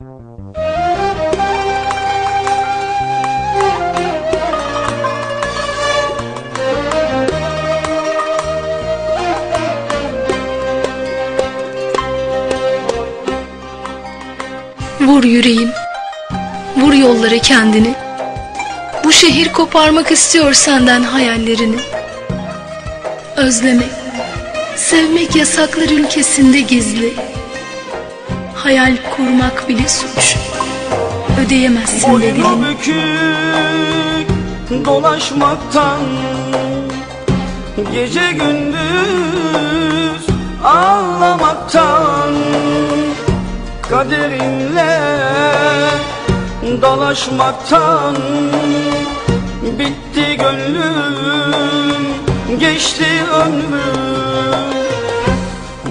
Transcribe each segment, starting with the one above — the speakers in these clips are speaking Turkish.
Vur yüreğim, vur yollara kendini. Bu şehir koparmak istiyor senden hayallerini. Özlemek, sevmek yasaklar ülkesinde gizli. Hayal kurmak bile suç. Ödeyemezsin Boynu bedelini. bükük dolaşmaktan Gece gündüz ağlamaktan Kaderinle dalaşmaktan Bitti gönlüm, geçti ömrüm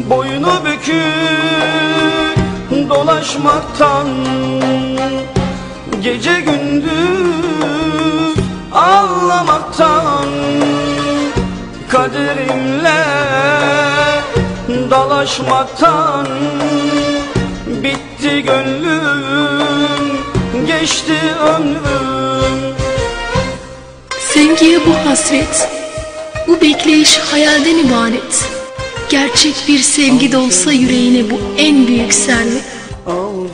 Boynu bükük dolaşmaktan Gece gündüz ağlamaktan Kaderimle dalaşmaktan Bitti gönlüm, geçti ömrüm Sevgiye bu hasret, bu bekleyiş hayalden ibaret. Gerçek bir sevgi de olsa yüreğine bu en büyük servet.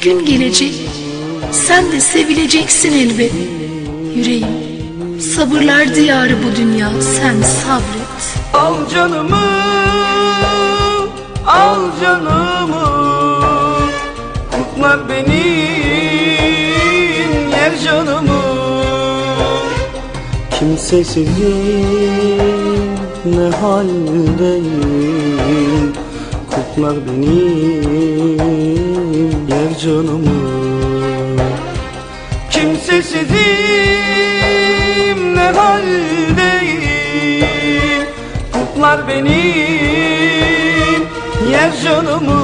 Gün gelecek, sen de sevileceksin elbet. Yüreğim, sabırlar diyarı bu dünya, sen sabret. Al canımı, al canımı. Kutlar benim yer canımı. Kimsesizim ne haldeyim Kutlar benim yer canımı Kimsesizim ne haldeyim Kutlar benim yer canımı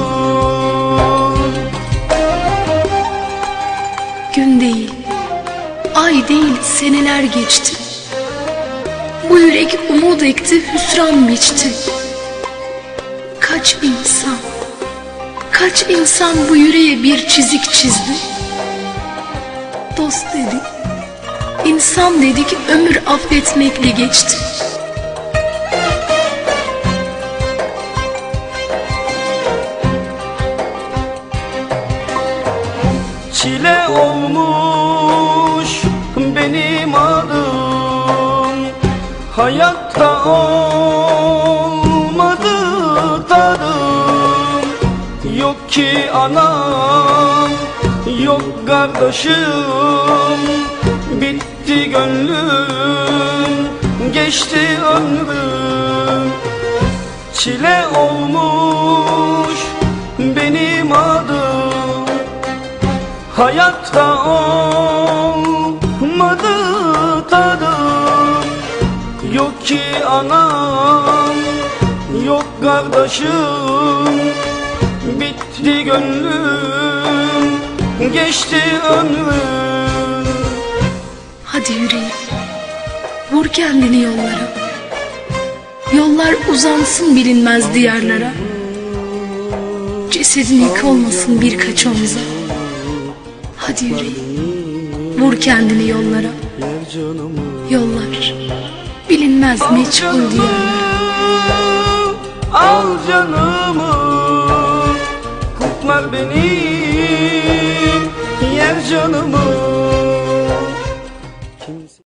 Gün değil, ay değil seneler geçti. Bu yürek umut ekti, hüsran biçti. Kaç insan, kaç insan bu yüreğe bir çizik çizdi. Dost dedik, insan dedik ömür affetmekle geçti. Çile olmuş benim adım Hayatta olmadı Yok ki anam, yok kardeşim. Bitti gönlüm, geçti ömrüm. Çile olmuş benim adım. Hayatta olmadı tadım. Yok ki anam, yok kardeşim gönlüm, geçti ömrüm Hadi yüreğim, vur kendini yollara. Yollar uzansın bilinmez diyarlara. Cesedin yük olmasın birkaç omza. Hadi yüreğim, vur kendini yollara. Yollar bilinmez meçhul diyarlara. Al canımı Kutlar benim Yer canımı